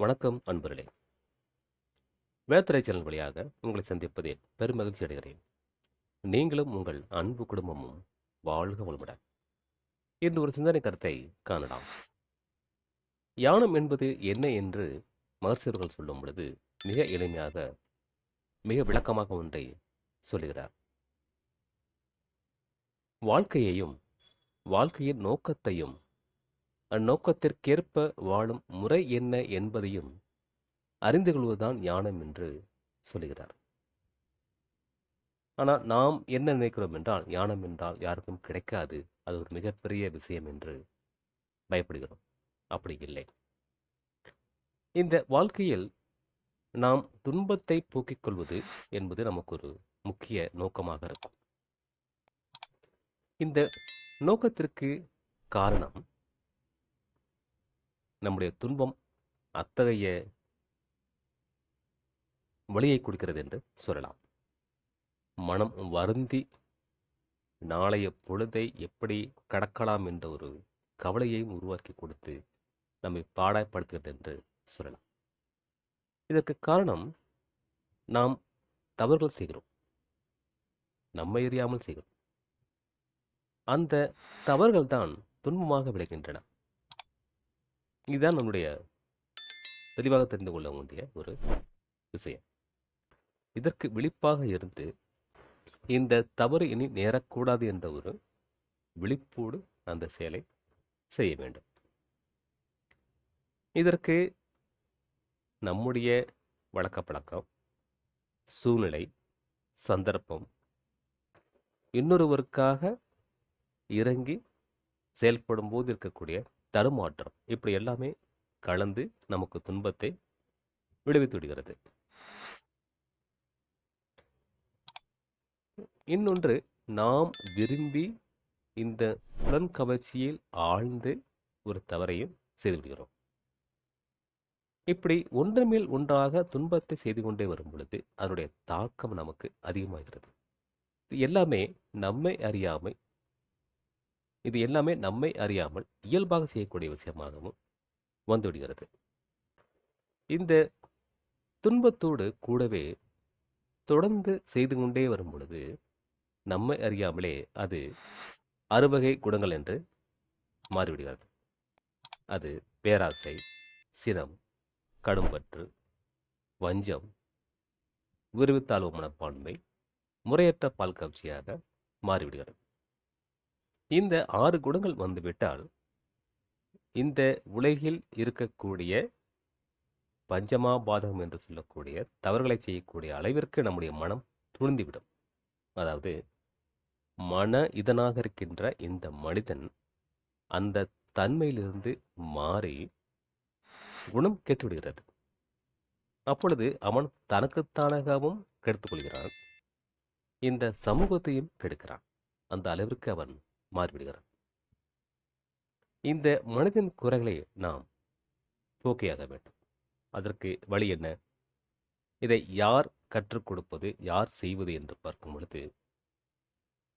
வணக்கம் அன்பர்களே. வேத்திரை சேனல் வழியாக உங்களை சந்திப்பதில் பெருமகிழ்ச்சி அடைகிறேன். நீங்களும் உங்கள் அன்பு குடும்பமும் வாழ்க வளமுடன். இன்று ஒரு சிந்தனை கருத்தை காணலாம். யானம் என்பது என்ன என்று மகர்சியர்கள் சொல்லும் பொழுது மிக எளிமையாக மிக விளக்கமாக ஒன்றை சொல்லுகிறார். வாழ்க்கையையும் வாழ்க்கையின் நோக்கத்தையும் அந்நோக்கத்திற்கேற்ப வாழும் முறை என்ன என்பதையும் அறிந்து கொள்வதுதான் ஞானம் என்று சொல்லுகிறார். ஆனால் நாம் என்ன நினைக்கிறோம் என்றால் ஞானம் என்றால் யாருக்கும் கிடைக்காது. அது ஒரு மிகப்பெரிய விஷயம் என்று பயப்படுகிறோம். அப்படி இல்லை. இந்த வாழ்க்கையில் நாம் துன்பத்தை போக்கிக் கொள்வது என்பது நமக்கு ஒரு முக்கிய நோக்கமாக இருக்கும். இந்த நோக்கத்திற்கு காரணம் நம்முடைய துன்பம் அத்தகைய வழியை கொடுக்கிறது என்று சொல்லலாம். மனம் வருந்தி நாளைய பொழுதை எப்படி கடக்கலாம் என்ற ஒரு கவலையையும் உருவாக்கி கொடுத்து நம்மை பாடாய்ப்படுத்துகிறது என்று சொல்லலாம். இதற்கு காரணம் நாம் தவறுகள் செய்கிறோம். நம்மை எறியாமல் செய்கிறோம். அந்த தவறுகள் தான் துன்பமாக விளைகின்றன. இதுதான் நம்முடைய தெளிவாக தெரிந்து கொள்ள வேண்டிய ஒரு விஷயம். இதற்கு விழிப்பாக இருந்து இந்த தவறு இனி நேரக்கூடாது என்ற ஒரு விழிப்போடு அந்த செயலை செய்ய வேண்டும். இதற்கு நம்முடைய வழக்கப்பழக்கம் சூழ்நிலை சந்தர்ப்பம் இன்னொருவருக்காக இறங்கி செயல்படும் போது இருக்கக்கூடிய தடுமாற்றம். இப்படி எல்லாமே கலந்து நமக்கு துன்பத்தை விடுவித்து விடுகிறது. இன்னொன்று நாம் விரும்பி இந்த புலன் கவர்ச்சியில் ஆழ்ந்து ஒரு தவறையும் செய்துவிடுகிறோம் இப்படி ஒன்று மேல் ஒன்றாக துன்பத்தை செய்து கொண்டே வரும் பொழுது அதனுடைய தாக்கம் நமக்கு அதிகமாகிறது. எல்லாமே நம்மை அறியாமை இது எல்லாமே நம்மை அறியாமல் இயல்பாக செய்யக்கூடிய விஷயமாகவும் வந்துவிடுகிறது. இந்த துன்பத்தோடு கூடவே தொடர்ந்து செய்து கொண்டே வரும் பொழுது நம்மை அறியாமலே அது அறுவகை குணங்கள் என்று மாறிவிடுகிறது. அது பேராசை சினம் கடும்பற்று வஞ்சம் விரிவுத்தாழ்வு மனப்பான்மை முறையற்ற பால் கவர்ச்சியாக மாறிவிடுகிறது. இந்த ஆறு குணங்கள் வந்துவிட்டால் இந்த உலகில் இருக்கக்கூடிய பஞ்சமா பாதகம் என்று சொல்லக்கூடிய தவறுகளை செய்யக்கூடிய அளவிற்கு நம்முடைய மனம் துணிந்துவிடும். அதாவது மன இதனாக இருக்கின்ற இந்த மனிதன் அந்த தன்மையிலிருந்து மாறி குணம் கெட்டுவிடுகிறது. அப்பொழுது அவன் தனக்குத்தானாகவும் கெடுத்துக்கொள்கிறான். இந்த சமூகத்தையும் கெடுக்கிறான். அந்த அளவிற்கு அவன் மாறிவிடுகிறான் இந்த மனிதன் குறைகளை நாம் போக்கியாக வேண்டும். அதற்கு வழி என்ன? இதை யார் கற்றுக் கொடுப்பது யார் செய்வது என்று பார்க்கும் பொழுது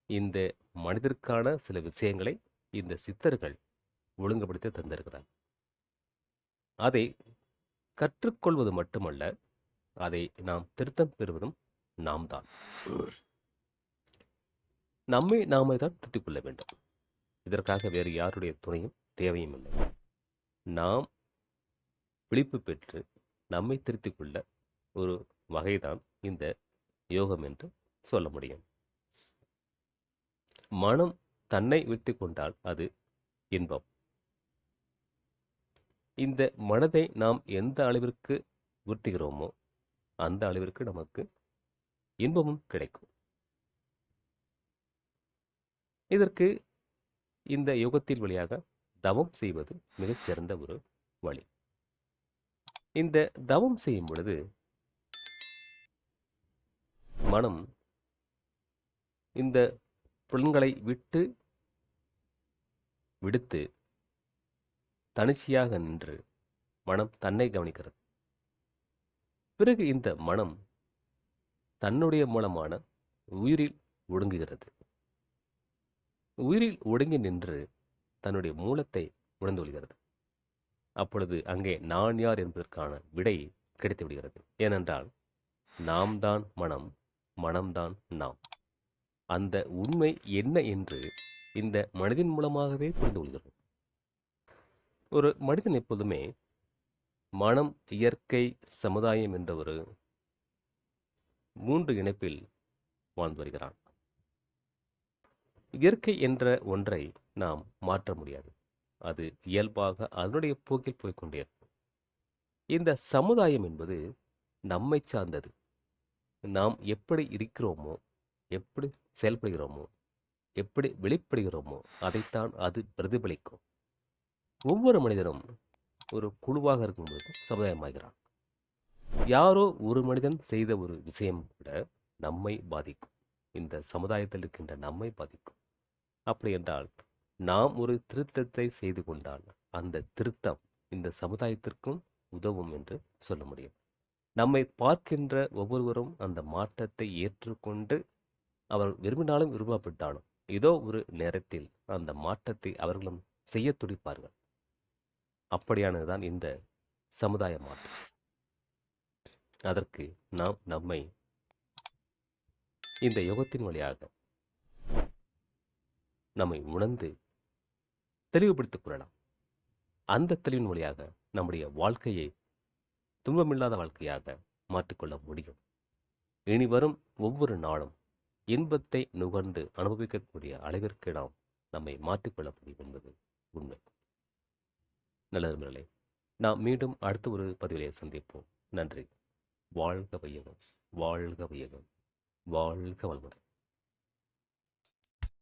இந்த மனிதருக்கான சில விஷயங்களை இந்த சித்தர்கள் ஒழுங்குபடுத்தி தந்திருக்கிறார். அதை கற்றுக்கொள்வது மட்டுமல்ல அதை நாம் திருத்தம் பெறுவதும் நாம் தான் நம்மை நாமே தான் திருத்திக் கொள்ள வேண்டும். இதற்காக வேறு யாருடைய துணையும் தேவையும் இல்லை. நாம் விழிப்பு பெற்று நம்மை திருத்திக் கொள்ள ஒரு வகைதான் இந்த யோகம் என்று சொல்ல முடியும். மனம் தன்னை விட்டு கொண்டால் அது இன்பம். இந்த மனதை நாம் எந்த அளவிற்கு உறுத்துகிறோமோ அந்த அளவிற்கு நமக்கு இன்பமும் கிடைக்கும். இதற்கு இந்த யுகத்தில் வழியாக தவம் செய்வது மிக சிறந்த ஒரு வழி. இந்த தவம் செய்யும் பொழுது மனம் இந்த புலன்களை விட்டு விடுத்து தனிச்சையாக நின்று மனம் தன்னை கவனிக்கிறது. பிறகு இந்த மனம் தன்னுடைய மூலமான உயிரில் ஒடுங்குகிறது. உயிரில் ஒடுங்கி நின்று தன்னுடைய மூலத்தை உணர்ந்து கொள்கிறது. அப்பொழுது அங்கே நான் யார் என்பதற்கான விடை கிடைத்து விடுகிறது. ஏனென்றால் நாம் தான் மனம் மனம்தான் நாம். அந்த உண்மை என்ன என்று இந்த மனிதன் மூலமாகவே புரிந்து கொள்கிறோம். ஒரு மனிதன் எப்போதுமே மனம் இயற்கை சமுதாயம் என்ற ஒரு மூன்று இணைப்பில் வாழ்ந்து வருகிறான். இயற்கை என்ற ஒன்றை நாம் மாற்ற முடியாது. அது இயல்பாக அதனுடைய போக்கில் போய்க்கொண்டே இருக்கும். இந்த சமுதாயம் என்பது நம்மை சார்ந்தது. நாம் எப்படி இருக்கிறோமோ எப்படி செயல்படுகிறோமோ எப்படி வெளிப்படுகிறோமோ அதைத்தான் அது பிரதிபலிக்கும். ஒவ்வொரு மனிதனும் ஒரு குழுவாக இருக்கும்போது சமுதாயமாகிறான். யாரோ ஒரு மனிதன் செய்த ஒரு விஷயம் கூட நம்மை பாதிக்கும். இந்த சமுதாயத்தில் இருக்கின்ற நம்மை பாதிக்கும். அப்படி என்றால் நாம் ஒரு திருத்தத்தை செய்து கொண்டால் அந்த திருத்தம் இந்த சமுதாயத்திற்கும் உதவும் என்று சொல்ல முடியும். நம்மை பார்க்கின்ற ஒவ்வொருவரும் அந்த மாற்றத்தை ஏற்றுக்கொண்டு அவர் விரும்பினாலும் விரும்பப்பட்டாலும் ஏதோ ஒரு நேரத்தில் அந்த மாற்றத்தை அவர்களும் செய்ய துடிப்பார்கள். அப்படியானதுதான் இந்த சமுதாய மாற்றம். அதற்கு நாம் நம்மை இந்த யுகத்தின் வழியாக நம்மை உணர்ந்து தெளிவுபடுத்திக் கொள்ளலாம். அந்த தெளிவின் வழியாக நம்முடைய வாழ்க்கையை துன்பமில்லாத வாழ்க்கையாக மாற்றிக்கொள்ள முடியும். இனி வரும் ஒவ்வொரு நாளும் இன்பத்தை நுகர்ந்து அனுபவிக்கக்கூடிய அளவிற்கு நாம் நம்மை மாற்றிக்கொள்ள முடியும் என்பது உண்மை. நல்லது நாம் மீண்டும் அடுத்த ஒரு பதிவிலே சந்திப்போம். நன்றி. வாழ்க வையகம் வாழ்க வையகம் வாழ்க வளமுடன்.